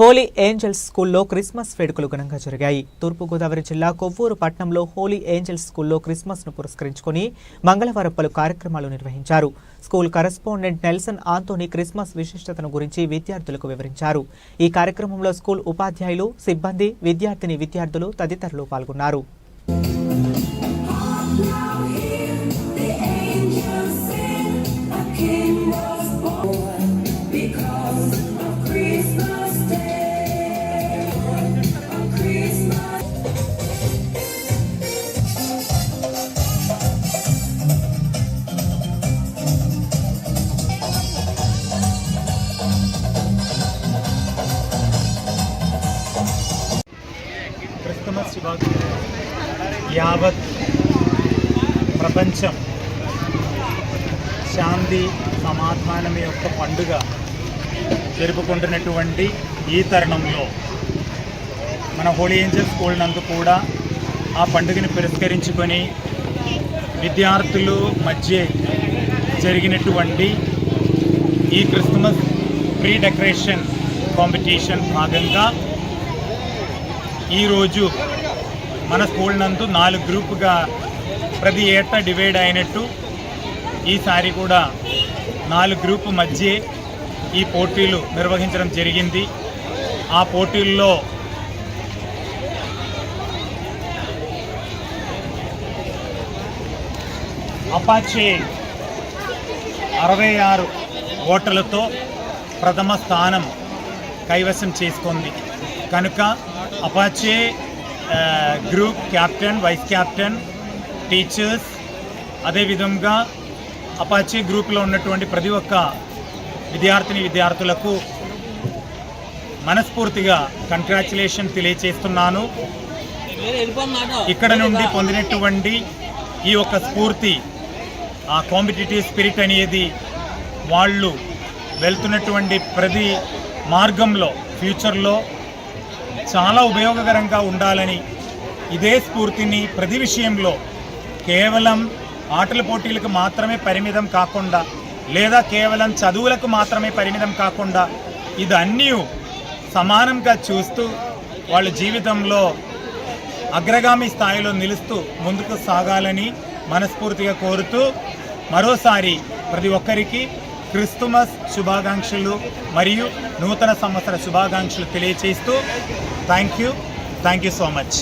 Holi angels స్కూల్లో Christmas వేడుకలు ఘనంగా జరిగాయి. తూర్పుగోదావరి జిల్లా కొవ్వూరు పట్టణంలో హోలీ ఏంజల్స్ స్కూల్లో క్రిస్మస్ను పురస్కరించుకుని మంగళవారం పలు కార్యక్రమాలు నిర్వహించారు. School correspondent Nelson Antony Christmas విశిష్టతను గురించి విద్యార్థులకు వివరించారు. ఈ కార్యక్రమంలో స్కూల్ ఉపాధ్యాయులు సిబ్బంది విద్యార్థిని విద్యార్థులు తదితరులు పాల్గొన్నారు. క్రిస్మస్ శుభాకాంక్షలు యావత్ ప్రపంచం శాంతి సమాధానం యొక్క పండుగ జరుపుకుంటున్నటువంటి ఈ తరుణంలో మన హోలీ ఏంజల్ స్కూల్ నందు కూడా ఆ పండుగని పురస్కరించుకొని విద్యార్థులు మధ్య జరిగినటువంటి ఈ క్రిస్మస్ ప్రీ డెకరేషన్ కాంపిటీషన్ భాగంగా ఈరోజు మన స్కూల్ నందు నాలుగు గ్రూపుగా ప్రతి ఏటా డివైడ్ అయినట్టు ఈసారి కూడా నాలుగు గ్రూపు మధ్య ఈ పోటీలు నిర్వహించడం జరిగింది. ఆ పోటీల్లో అపాచే అరవై ఆరు ఓటర్లతో ప్రథమ స్థానం కైవసం చేసుకుంది. కనుక Apache group captain vice captain teachers అదేవిధంగా అపాచే గ్రూప్లో ఉన్నటువంటి ప్రతి ఒక్క విద్యార్థిని విద్యార్థులకు మనస్ఫూర్తిగా కంగ్రాచులేషన్ తెలియచేస్తున్నాను. ఇక్కడ నుండి పొందినటువంటి ఈ యొక్క స్ఫూర్తి ఆ కాంపిటేటివ్ స్పిరిట్ అనేది వాళ్ళు వెళ్తున్నటువంటి ప్రతి మార్గంలో ఫ్యూచర్లో చాలా ఉపయోగకరంగా ఉండాలని ఇదే స్ఫూర్తిని ప్రతి విషయంలో కేవలం ఆటల పోటీలకు మాత్రమే పరిమితం కాకుండా లేదా కేవలం చదువులకు మాత్రమే పరిమితం కాకుండా ఇది అన్నీ సమానంగా చూస్తూ వాళ్ళ జీవితంలో అగ్రగామి స్థాయిలో నిలుస్తూ ముందుకు సాగాలని మనస్ఫూర్తిగా కోరుతూ మరోసారి ప్రతి ఒక్కరికి క్రిస్మస్ శుభాకాంక్షలు మరియు నూతన సంవత్సర శుభాకాంక్షలు తెలియచేస్తూ thank you. Thank you so much.